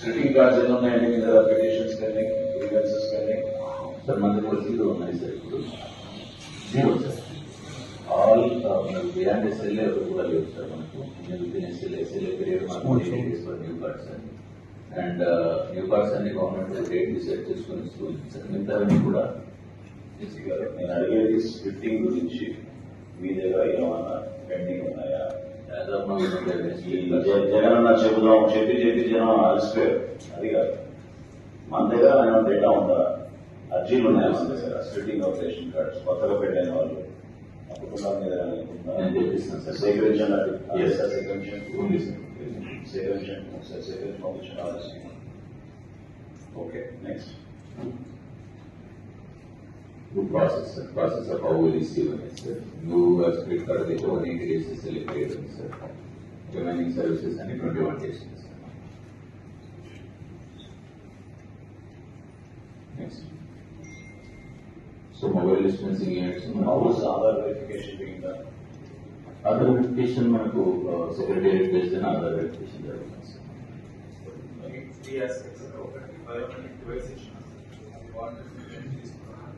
Greeting cards ఎన్ని ఉన్నాయండి మీ దగ్గర పెటిషన్స్ కానీ గ్రీవెన్సెస్ కానీ సార్ మన దగ్గర జీరో ఉన్నాయి సార్ ఇప్పుడు జీరో సార్ ఆల్ మనకు బియాండ్ ఎస్ఎల్ఏ కూడా లేవు సార్ మనకు విత్ ఎస్ఎల్ఏ ఎస్ఎల్ఏ పీరియడ్ మనకు న్యూ కార్డ్స్ అండి అండ్ న్యూ కార్డ్స్ అన్ని గవర్నమెంట్ రేట్ డిసైడ్ చేసుకుని ఇస్తుంది సార్ మిగతావన్నీ కూడా జేసీ గారు నేను అడిగేది స్ప్లిట్టింగ్ గురించి మీ దగ్గర ఏమన్నా పెండింగ్ ఉన్నాయా యాజ్ ఆఫ్ నౌ ఈ జ- జగన్ చెబుదాం చెప్పి చెప్పి జనం అలసిపోయారు. అది కాదు. మన దగ్గర ఏమైనా డేటా ఉందా? అర్జీలు ఉన్నాయా మన దగ్గర. స్ప్లిట్టింగ్ ఆఫ్ రేషన్ కార్డ్స్ కొత్తగా పెట్టిన వాళ్ళు. ఆ కుటుంబాల మీద. సేకరించండి సేకరించండి. సేకరించండి. సేకరించి పంపించండి. Okay next. good process, sir. Process of how we receive it, sir. You have split card with one eighty days is celebrated, sir. Remaining services and twenty-one days, sir. Next. So mobile dispensing units, house Aadhaar verification being done? other verification మనకు secretariat based and other verification జరుగుతుంది, sir. Three aspects ఒకటి biometric device ఇచ్చిన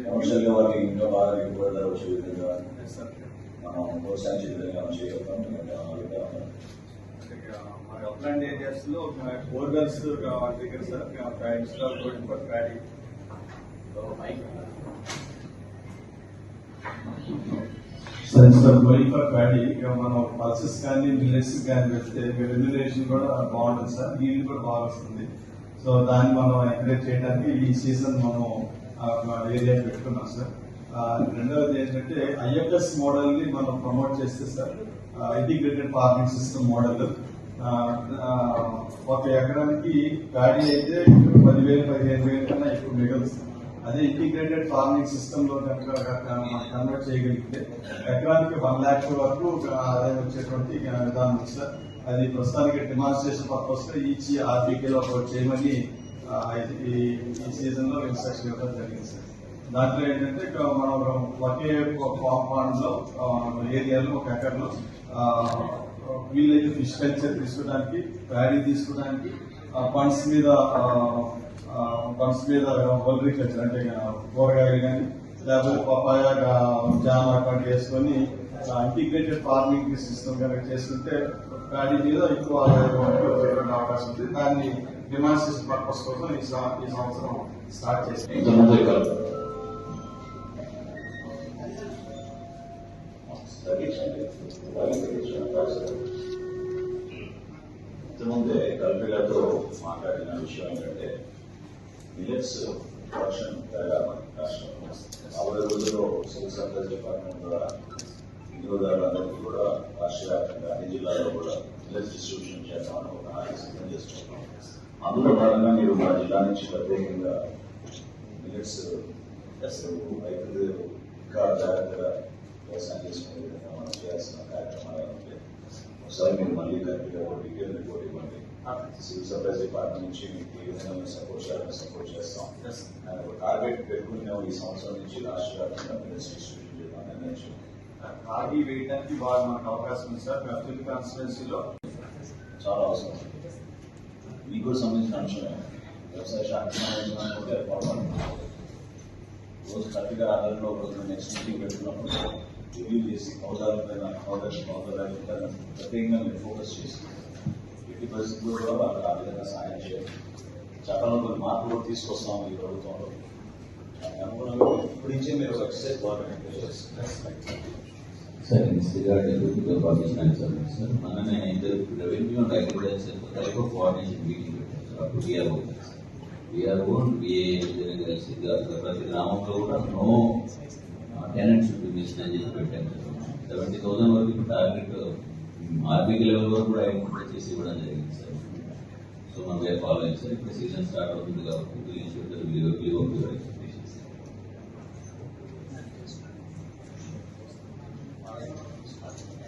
కమర్షియల్గా వారికి ఇంకా బాగా దిగుబడి ధర వచ్చే విధంగా మనం ప్రోత్సహించే విధంగా మన చేయగలుగుతాం ఎందుకంటే ఆ విధానం మన దగ్గర sir install road for paddy sir install for paddy మనం పల్సెస్ కానీ మిల్లెట్స్ కానీ పెడితే రెమ్యులేషన్ కూడా బాగుంటుంది సార్ నీళ్ళు కూడా బాగా వస్తుంది సో దాన్ని మనం ఎంకరేజ్ చేయడానికి ఈ సీజన్ మనం ఏరియా పెట్టుకున్నాం సార్. రెండవది ఏంటంటే ఐఎఫ్ఎస్ మోడల్ని మనం ప్రమోట్ చేస్తే sir integrated farming system model ఒక ఎకరానికి గాడి అయితే పదివేలు పదిహేను వేలు కన్నా ఎక్కువ మిగలుస్తుంది అదే ఇంటిగ్రేటెడ్ ఫార్మింగ్ సిస్టమ్లో కనుక కన్వర్ట్ చేయగలిగితే ఎకరానికి వన్ ల్యాక్ వరకు ఆదాయం వచ్చేటువంటి విధానం ఉంది సార్. అది ప్రస్తుతానికి డెమాన్స్ట్రేషన్ పర్పస్ ఈచ్ ఆర్బీకేలో ఒక చేయమని ఈ ఈ సీజన్లో ఇన్స్ట్రక్షన్ ఇవ్వడం జరిగింది సార్ దాంట్లో ఏంటంటే మనం ఒకే కాంపౌండ్లో ఏరియాలో ఒక ఎకర్లో ఆ, వీళ్ళైతే ఫిష్ కల్చర్ తీసుకోవడానికి ప్యాడీ తీసుకోవడానికి పండ్స్ మీద పండ్స్ మీద అగ్రికల్చర్ అంటే కూరగాయలు కానీ లేకపోతే పపాయ జామ అటువంటి వేసుకొని ఇంటిగ్రేటెడ్ ఫార్మింగ్ సిస్టమ్ కనుక చేసుకుంటే ప్యాడీ మీద ఎక్కువ అవకాశం ఉంది. దాన్ని డిమాన్స్ట్రేషన్ పర్పస్ కోసం ఈ సంవత్సరం స్టార్ట్ చేసి ఇంతకుముందు గారితో మాట్లాడిన విషయం ఏంటంటే మిలెట్స్ ప్రొడక్షన్ పెరగాలి రాష్ట్రంలో రాబోయే రోజుల్లో సివిల్ సప్లైస్ డిపార్ట్మెంట్ ద్వారా వినియోగదారులందరికీ కూడా రాష్ట్ర వ్యాప్తంగా అన్ని జిల్లాల్లో కూడా మిలెట్స్ డిస్ట్రిబ్యూషన్ చేద్దామని ఒక ఆలోచన సిద్ధం చేస్తున్నాం అందులో భాగంగా మీరు మా జిల్లా నుంచి ప్రత్యేకంగా మిలెట్స్ రైతులు ఇంకా జాగ్రత్తగా వ్యవసాయం చేసుకునే విధంగా మనం చేయాల్సిన కార్యక్రమాలు ఉంటాయి ఒకసారి మీరు మళ్ళీ కరెక్ట్గా ఒక డీటెయిల్ రిపోర్ట్ ఇవ్వండి సివిల్ సప్లైస్ డిపార్ట్మెంట్ నుంచి మీకు ఏ విధంగా మేము సపోర్ట్ చేయాలని సపోర్ట్ చేస్తాం అండ్ ఒక టార్గెట్ పెట్టుకుని మేము ఈ సంవత్సరం నుంచి రాష్ట్ర వ్యాప్తంగా మిలెట్స్ డిస్ట్రిబ్యూషన్ చేద్దాం నిర్ణయించాం ఖాళీ వేయడానికి బాగా మనకు అవకాశం ఉంది సార్ గఫిల్ కాన్స్టిట్యున్సీలో చాలా అవసరం. మీకు కూడా సంబంధించిన అంశమే. వ్యవసాయ శాఖ సంబంధించిన అనుకుంటే రోజు చక్కగా ఆధారంలో రోజు నెక్స్ట్ మీటింగ్ పెట్టుకున్నప్పుడు రివ్యూ చేసి అవతారం పైన కౌదర్ కౌదర్ పైన ప్రత్యేకంగా మీరు ఫోకస్ చేసి ఎట్టి పరిస్థితుల్లో కూడా వాళ్ళకి ఆ విధంగా సహాయం చేయాలి చట్టంలో కొన్ని మార్పులు తీసుకొస్తాము ఈ ప్రభుత్వంలో. దానికి అనుగుణంగా ఇప్పుడు ఇచ్చే మీరు ఒక exercise government Sir in this regard, I look at the public answer, sir. మననే ఇద్దరు revenue and agriculture type of coordination meeting పెట్టారు సార్ అప్పుడు విఆర్ఓ విఆర్ఓ విఏ కలిసి ప్రతి గ్రామంలో కూడా no tenant should be mission అని చెప్పి పెట్టారు సెవెంటీ థౌసండ్ వరకు టార్గెట్ ఆర్బీకి లెవెల్ వరకు కూడా ఐడెంటిఫై చేసి ఇవ్వడం జరిగింది సార్ సో సో మనం ఫాలోయింగ్ సార్ ఇప్పుడు సీజన్ స్టార్ట్ అవుతుంది కాబట్టి వీల్ షుడ్